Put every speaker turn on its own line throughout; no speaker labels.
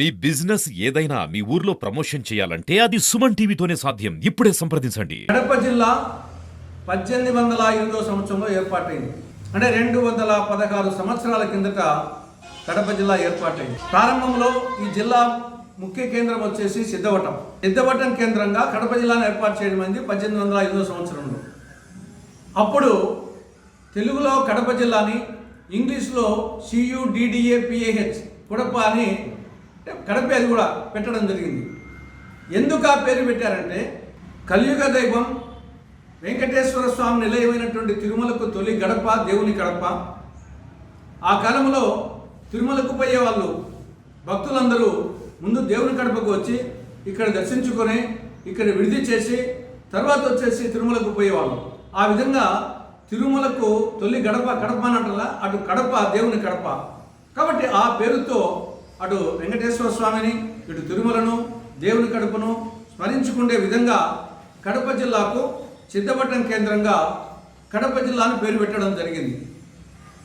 మీ business ఏదైనా మీ ఊర్లో promotion చేయాలంటే అది సుమన్ టీవీతోనే సాధ్యం. ఇప్పుడే సంప్రదించండి.
కడప జిల్లా పద్దెనిమిది వందల ఎనిమిదో సంవత్సరంలో ఏర్పాటైంది. అంటే రెండు వందల పదహారు సంవత్సరాల కిందట కడప జిల్లా ఏర్పాటైంది. ప్రారంభంలో ఈ జిల్లా ముఖ్య కేంద్రం వచ్చేసి సిద్ధవటం. సిద్ధవటం కేంద్రంగా కడప జిల్లాను ఏర్పాటు చేయడం అయింది పద్దెనిమిది వందల ఎనిమిదో సంవత్సరంలో. అప్పుడు తెలుగులో కడప జిల్లాని ఇంగ్లీష్లో సియుడిడిఏపిఏహెచ్ కుడప అని కడప అది కూడా పెట్టడం జరిగింది. ఎందుకు ఆ పేరు పెట్టారంటే కలియుగ దైవం వెంకటేశ్వర స్వామి నిలయమైనటువంటి తిరుమలకు తొలి గడప దేవుని గడప ఆ కాలంలో తిరుమలకు పోయే వాళ్ళు భక్తులందరూ ముందు దేవుని గడపకు వచ్చి ఇక్కడ దర్శించుకొని ఇక్కడ విడిది చేసి తర్వాత వచ్చేసి తిరుమలకు పోయేవాళ్ళు ఆ విధంగా తిరుమలకు తొలి గడప కడప అని అంటారా అటు కడప దేవుని కడప. కాబట్టి ఆ పేరుతో అటు వెంకటేశ్వర స్వామిని ఇటు తిరుమలను దేవుని కడుపును స్మరించుకునే విధంగా కడప జిల్లాకు సిద్ధపట్టణం కేంద్రంగా కడప జిల్లాను పేరు పెట్టడం జరిగింది.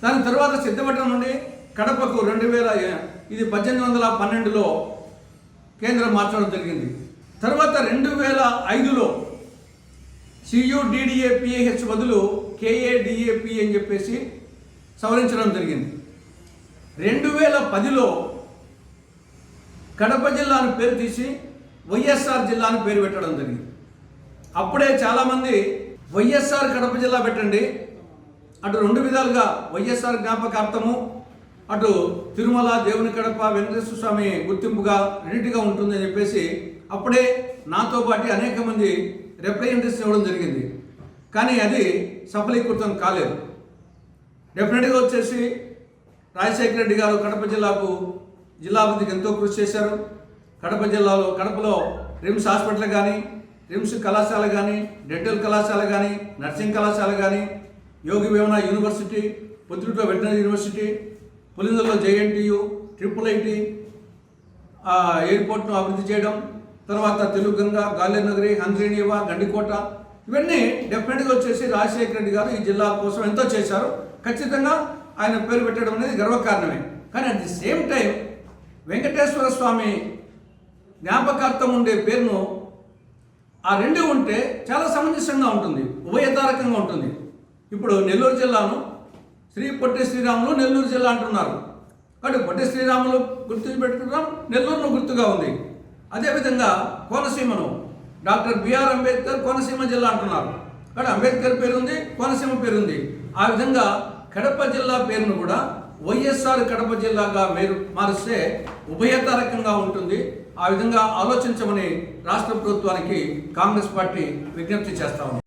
దాని తర్వాత సిద్ధపట్టణం నుండి కడపకు రెండు వేల ఇది పద్దెనిమిది వందల పన్నెండులో కేంద్రం మార్చడం జరిగింది. తర్వాత రెండు వేల ఐదులో సియుడిడిఏపిఏహెచ్ బదులు కేఏడిఏపి అని చెప్పేసి సవరించడం జరిగింది. రెండు వేల పదిలో కడప జిల్లాను పేరు తీసి వైఎస్ఆర్ జిల్లాను పేరు పెట్టడం జరిగింది. అప్పుడే చాలామంది వైఎస్ఆర్ కడప జిల్లా పెట్టండి అటు రెండు విధాలుగా వైఎస్ఆర్ జ్ఞాపకార్థము అటు తిరుమల దేవుని కడప వెంకటేశ్వర స్వామి గుర్తింపుగా రెండింటిగా ఉంటుందని చెప్పేసి అప్పుడే నాతో పాటు అనేక మంది రిప్రజెంటేషన్ ఇవ్వడం జరిగింది. కానీ అది సఫలీకృతం కాలేదు. డెఫినెట్గా వచ్చేసి రాజశేఖర రెడ్డి గారు కడప జిల్లాకు జిల్లా అభివృద్ధికి ఎంతో కృషి చేశారు. కడప జిల్లాలో కడపలో రిమ్స్ హాస్పిటల్ కానీ రిమ్స్ కళాశాల కానీ డెంటల్ కళాశాల కానీ నర్సింగ్ కళాశాల కానీ యోగి వేమన యూనివర్సిటీ పొద్దుటూరులో వెటనరీ యూనివర్సిటీ పులిందల్లో జేఎన్టీయు ట్రిపుల్ ఐటీ ఎయిర్పోర్ట్ను అభివృద్ధి చేయడం తర్వాత తెలుగంగ గాలేనగరి హంద్రీనివా గండికోట ఇవన్నీ డెఫినెట్గా వచ్చేసి రాజశేఖర రెడ్డి గారు ఈ జిల్లా కోసం ఎంతో చేశారు. ఖచ్చితంగా ఆయన పేరు పెట్టడం అనేది గర్వకారణమే. కానీ at the same time Venkateswara Swamy జ్ఞాపకార్థం ఉండే పేరును ఆ రెండు ఉంటే చాలా సమంజసంగా ఉంటుంది ఉభయతారకంగా ఉంటుంది. ఇప్పుడు నెల్లూరు జిల్లాను శ్రీ పొట్టి శ్రీరాములు నెల్లూరు జిల్లా అంటున్నారు. కాబట్టి పొట్టి శ్రీరాములు గుర్తు పెట్టుకున్నాం నెల్లూరును గుర్తుగా ఉంది. అదేవిధంగా కోనసీమను doctor B R Ambedkar Konaseema జిల్లా అంటున్నారు. కాబట్టి అంబేద్కర్ పేరు ఉంది కోనసీమ పేరు ఉంది ఆ విధంగా కడప జిల్లా పేరును కూడా వైఎస్ఆర్ కడప జిల్లాగా మీరు మారిస్తే ఉభయతరకంగా ఉంటుంది. ఆ విధంగా ఆలోచించమని రాష్ట్ర ప్రభుత్వానికి కాంగ్రెస్ పార్టీ విజ్ఞప్తి చేస్తా ఉంది.